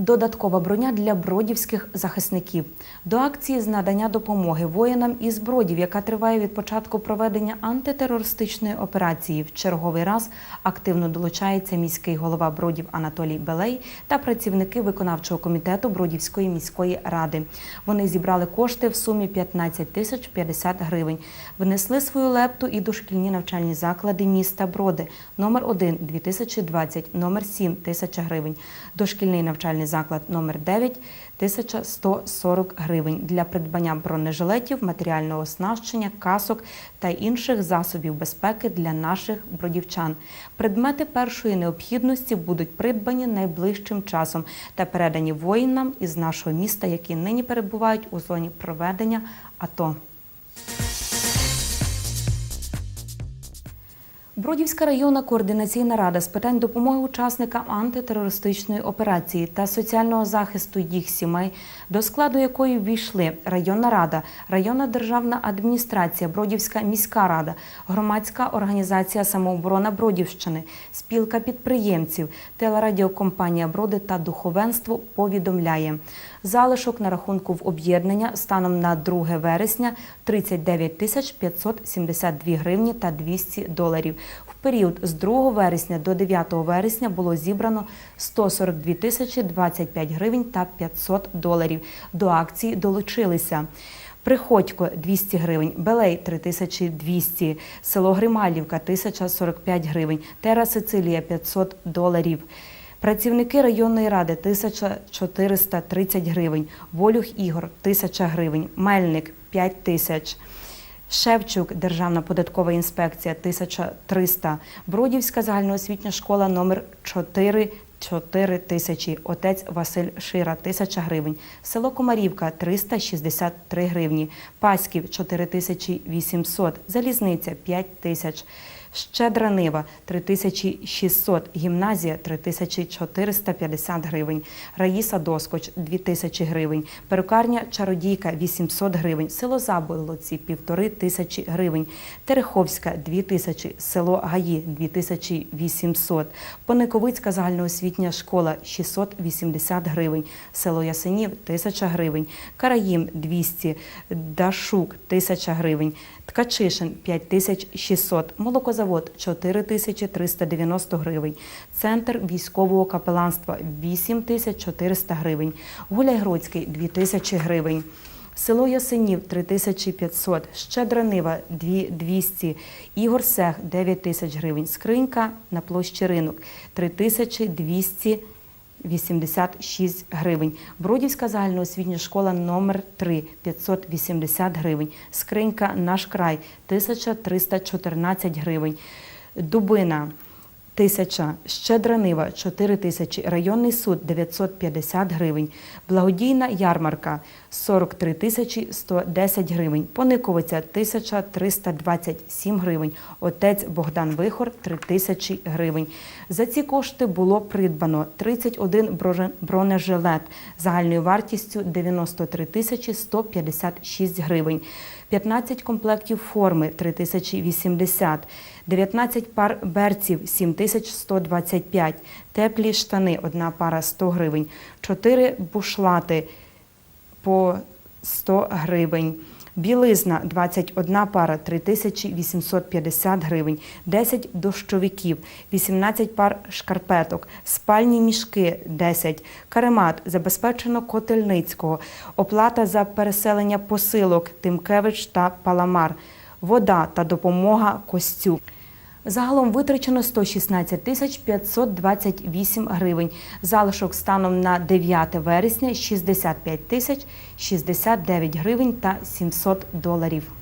Додаткова броня для бродівських захисників. До акції з надання допомоги воїнам із бродів, яка триває від початку проведення антитерористичної операції. В черговий раз активно долучається міський голова бродів Анатолій Белей та працівники виконавчого комітету Бродівської міської ради. Вони зібрали кошти в сумі 15 тисяч 50 гривень. Внесли свою лепту і дошкільні навчальні заклади міста Броди. Номер 1 – 2020, номер 7 – 1000 гривень. Дошкільний навчальний заклад номер 9 – 1140 гривень для придбання бронежилетів, матеріального оснащення, касок та інших засобів безпеки для наших бродівчан. Предмети першої необхідності будуть придбані найближчим часом та передані воїнам із нашого міста, які нині перебувають у зоні проведення АТО. Бродівська районна координаційна рада з питань допомоги учасникам антитерористичної операції та соціального захисту їх сімей, до складу якої ввійшли районна рада, районна державна адміністрація, Бродівська міська рада, громадська організація самооборона Бродівщини, спілка підприємців, телерадіокомпанія Броди та духовенство повідомляє. Залишок на рахунку в об'єднання станом на 2 вересня 39 тисяч 572 гривні та 200 доларів. Період з 2 вересня до 9 вересня було зібрано 142 тисячі 25 гривень та 500 доларів. До акції долучилися. Приходько 200 гривень, Белей 3200, село Грималівка 1045 гривень, Тера Сицилія 500 доларів. Працівники районної ради 1430 гривень, Волюх Ігор 1000 гривень, Мельник 5 тисяч. Шевчук, Державна податкова інспекція 1300, Бродівська загальноосвітня школа номер 4 4 тисячі, отець Василь Шира 1000 гривень, село Комарівка 363 гривні, Паськів 4800, Залізниця 5 тисяч. Щедра Нива 3600, гімназія 3450 гривень, Раїса Доскоч 2000 гривень, перукарня Чародійка 800 гривень, село Заболоці 1500 гривень, Тереховська 2000, село Гаї 2800, Пониковицька загальноосвітня школа 680 гривень, село Ясенів 1000 гривень, Караїм 200, Дашук 1000 гривень, Ткачишин 5600, молокозавод 4390 гривень, центр військового капеланства 8400 гривень, Гуляйгродський 2000 гривень. Село Ясенів 3500, Щедра Нива 2200, Ігор Сех 9 тисяч гривень, Скринька на площі ринок 3200 86 гривень. Бродівська загальноосвітня школа номер 3 580 гривень. Скринька Наш край 1314 гривень. Дубина 1000, Щедра Нива 4 тисячі, районний суд 950 гривень, благодійна ярмарка 43 тисячі 110 гривень, Пониковиця 1327 гривень, отець Богдан Вихор 3 тисячі гривень. За ці кошти було придбано 31 броже- бронежилет загальною вартістю 93 тисячі 156 гривень. 15 комплектів форми 3080, 19 пар берців 7125, теплі штани одна пара 100 гривень, 4 бушлати по 100 гривень. Білизна 21 пара 3850 гривень, 10 дощовиків, 18 пар шкарпеток, спальні мішки 10, каремат забезпечено Котельницького, оплата за переселення посилок Тимкевич та Паламар, вода та допомога костю. Загалом витрачено 116 тисяч 528 гривень. Залишок станом на 9 вересня 65 тисяч 69 гривень та 700 доларів.